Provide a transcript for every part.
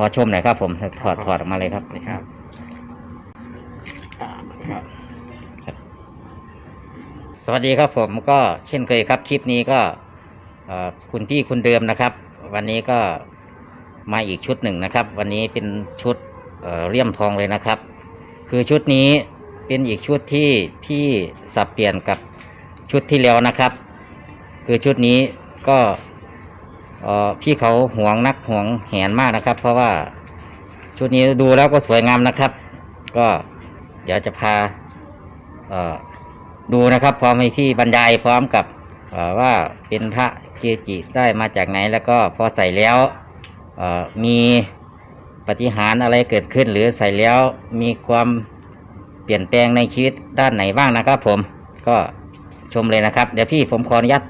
ขอชมหน่อยครับ ผมถอดถอดออกมาเลยครับนี่ครับอ่าครับสวัสดีครับผมก็เช่นเคยครับคลิปนี้ก็เอ่อคุณพี่คุณเดิมนะครับ วันนี้ก็มาอีกชุดหนึ่งนะครับ วันนี้เป็นชุดเอ่อเลี่ยมทองเลยนะครับ คือชุดนี้เป็นอีกชุดที่พี่สับเปลี่ยนกับชุดที่แล้วนะครับ คือชุดนี้ก็เอ่อ พี่เขาห่วงนักห่วงแหนมากนะครับ เพราะว่าชุดนี้ดูแล้วก็สวยงามนะครับ ก็เดี๋ยวจะพาดูนะครับ พร้อมให้พี่บรรยายพร้อมกับว่าเป็นพระเกจิได้มาจากไหน แล้วก็พอใส่แล้วมีปฏิหารอะไรเกิดขึ้น หรือใส่แล้วมีความเปลี่ยนแปลงในชีวิตด้านไหนบ้างนะครับ ผมก็ชมเลยนะครับ เดี๋ยวพี่ผมขออนุญาต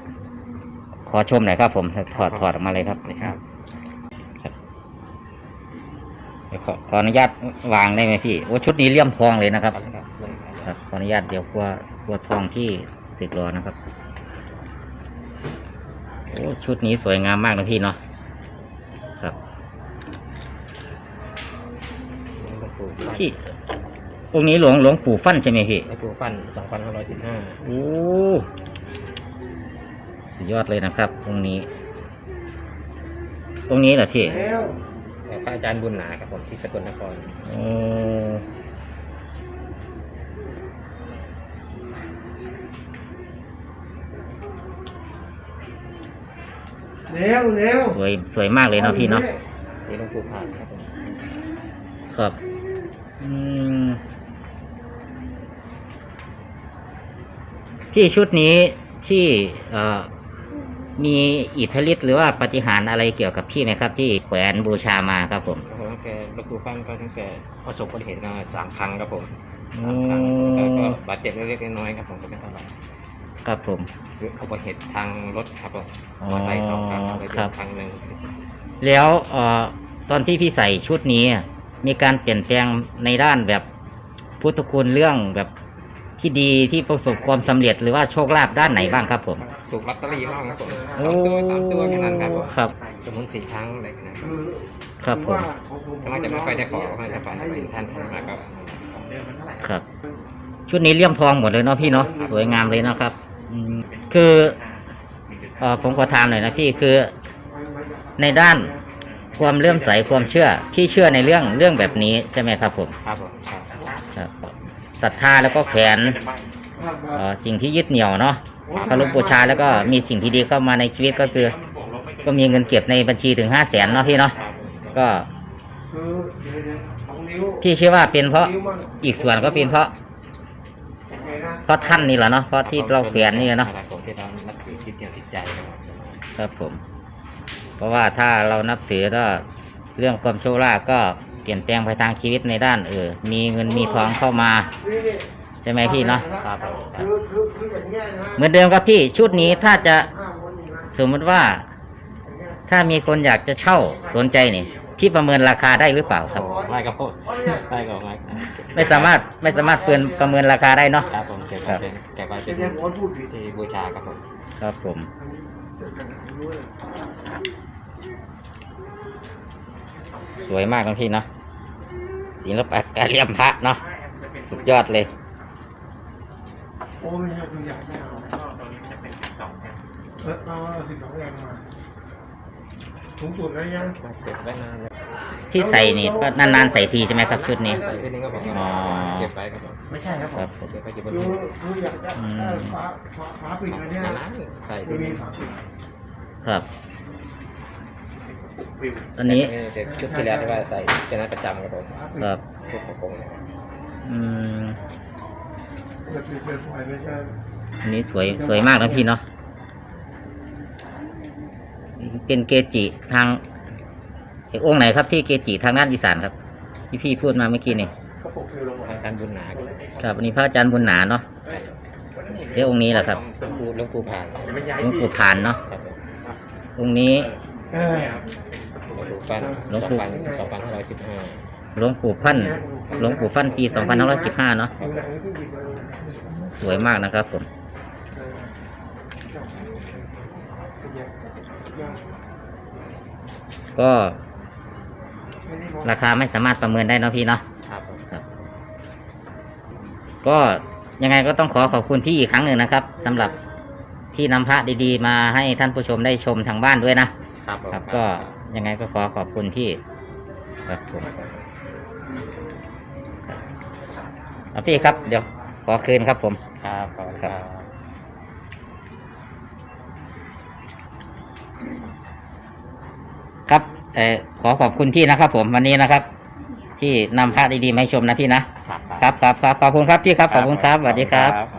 ขอชมหน่อยครับ ผมถอดถอดออกมาเลยครับนี่ครับเดี๋ยวขอขออนุญาตวางได้ไหมพี่โอ้ชุดนี้เลี่ยมทองเลยนะครับครับเลยคครับรับ ขออนุญาตเดี๋ยวกลัวกลัวทองที่สึกรอนะครับโอ้ชุดนี้สวยงามมากนะพี่เนาะครับนี่หลวงปู่ฟันพี่องค์นี้หลวงหลวงปู่ฟั่นใช่ไหมพี่หลวงปู่ฟันสองพันห้าร้อยสิบห้าโอ้ สุดยอดเลยนะครับองค์นี้องค์นี้เหรอพี่พระอาจารย์บุญหนาครับผมที่สกลนครโอ้เร็วเร็วสวยสวยมากเลยเนาะพี่เนาะนี่หลวงปู่ผ่านครับผมครับอืมพี่ชุดนี้ที่เอ่อ มีอิทธิฤทธิ์หรือว่าปาฏิหารย์อะไรเกี่ยวกับพี่ไหมครับ ที่แขวนบูชามาครับผมแล้วผมตั้งแต่หลวงปู่ฟันก็ตั้งแต่ประสบอุบัติเหตุมาสามครั้งครับผมโอ้สามครั้งแล้วก็บาดเจ็บเล็กๆน้อยๆครับผมก็ไม่เท่าไหร่ครับผม คืออุบัติเหตุทางรถครับผมอ๋อมาใส่สองครั้งไปครับครั้งหนึ่งแล้วเอ่อตอนที่พี่ใส่ชุดนี้อะมีการเปลี่ยนแปลงในด้านแบบพุทธคุณเรื่องแบบ ที่ดีที่ประสบความสำเร็จหรือว่าโชคลาภด้านไหนบ้างครับผม ถูกลอตเตอรี่บ้างครับผมสองตัวสามตัวแค่นั้นครับผมครับ สมุนสี่ครั้งอะไรกันนะครับครับผมทำไมจะไม่ค่อยได้ขอไม่จะไปไปท่านท่านมาก็ครับ ชุดนี้เลี่ยมทองหมดเลยเนาะพี่เนาะสวยงามเลยเนาะครับอืมคือเออผมขอถามหน่อยนะพี่คือ ในด้านความเลื่อมใสความเชื่อพี่เชื่อในเรื่องเรื่องแบบนี้ใช่ไหมครับผม ครับผมครับ ครับศรัทธาแล้วก็แขวนเอ่อสิ่งที่ยึดเหนี่ยวเนาะเคารพบูชาแล้วก็มีสิ่งที่ดีเข้ามาในชีวิตก็คือ ก็มีเงินเก็บในบัญชีถึงห้าแสนเนาะพี่เนาะครับก็คือเดี๋ยวเดี๋ยวสองนิ้วพี่เชื่อว่าเป็นเพราะนิ้วมั่งอีกส่วนก็เป็นเพราะยังไงนะเพราะท่านนี่แหละเนาะเพราะที่เราแขวนนี่แหละเนาะครับผมที่เรานับถือคิดเดียวจิตใจครับผมครับผม เพราะว่าถ้าเรานับถือก็เรื่องความโชคลาภก็ เปลี่ยนแปลงไปทางชีวิตในด้านเออมีเงินมีทองเข้ามานี่นี่ใช่ไหมพี่เนาะครับผมคือคือคืออย่างเงี้ยนะเหมือนเดิมครับพี่ชุดนี้ถ้าจะห้ามคนนี้นะสมมติว่าอย่างเงี้ยถ้ามีคนอยากจะเช่าสนใจนี่พี่ประเมินราคาได้หรือเปล่าครับไม่ครับผมไม่ครับไม่ครับไม่สามารถไม่สามารถเปินประเมินราคาได้เนาะครับผมเก็บไว้เป็นเก็บไว้เป็ไม่นใช่ผมพูดผิดที่บูชาครับผมครับผม สวยมากนะพี่เนาะศิลปะการเลี่ยมพระเนาะสุดยอดเลยโอ้ไม่ใช่ตัวใหญ่ไม่เอาเออเอาสิบสองแรงมาสูงสุดแล้วยังเก็บไว้นานเลยที่ใส่นี่ก็นานๆใส่ทีใช่ไหมครับชุดนี้ใส่ขึ้นนี้ก็ผมอ๋อเก็บไว้ครับผมไม่ใช่ครับผครัมบผมเก็บไว้เก็บไว้คือที่คืออยากจะได้ฝาฝาฝาปิดอันเนี้ยนานๆใส่คือที่มีนี่ฝาปิดครับ อันนี้เก็บชุดที่แล้วที่ว่าใส่เป็นนัดประจำครับผมฝาปิดครับชุดของผมเนี่ยอืมเปิดปิดเปิดปล่อยไม่ใช่อันนี้สวยสวยมากนะพี่เนาะเป็นเกจิทางไอ้องค์ไหนครับที่เกจิทางด้านอีสานครับ ที่พี่พูดมาเมื่อกี้นี่ก็ปกฟิวลงมาทางการบุญหนาครับครับอันนี้พระอาจารย์บุญหนาเนาะเดี๋ยวองค์นี้แหละครับหลวงปู่หลวงปู่ผ่านหลวงปู่ผานเนาะครับผมองค์นี้ เออหลวงปู่ฟันหลวงปู่สองพันห้าร้อยสิบห้าหลวงปู่ฟั่นหลวงปู่ฟั่นปี 2515 เนาะดูหนังที่หยิบมาสวยมากนะครับผม ก็ไม่ได้ราคาไม่สามารถประเมินได้เนาะพี่เนาะ ครับผมก็ยังไงก็ต้องขอขอบคุณพี่อีกครั้งหนึ่งนะครับสำหรับที่นำพระดีๆ มาให้ท่านผู้ชมได้ชมทางบ้านด้วยนะ ครับผมครับก็ ยังไงก็ขอขอบคุณที่ครับผมเอาพี่ครับ เดี๋ยวขอคืนครับผมครับขอบคุณครับครับเออขอขอบคุณพี่นะครับผมวันนี้นะครับ ที่นำพระดีๆมาให้ชมนะพี่นะครับครับครับครับขอบคุณครับพี่ครับขอบคุณครับสวัสดีครับครับ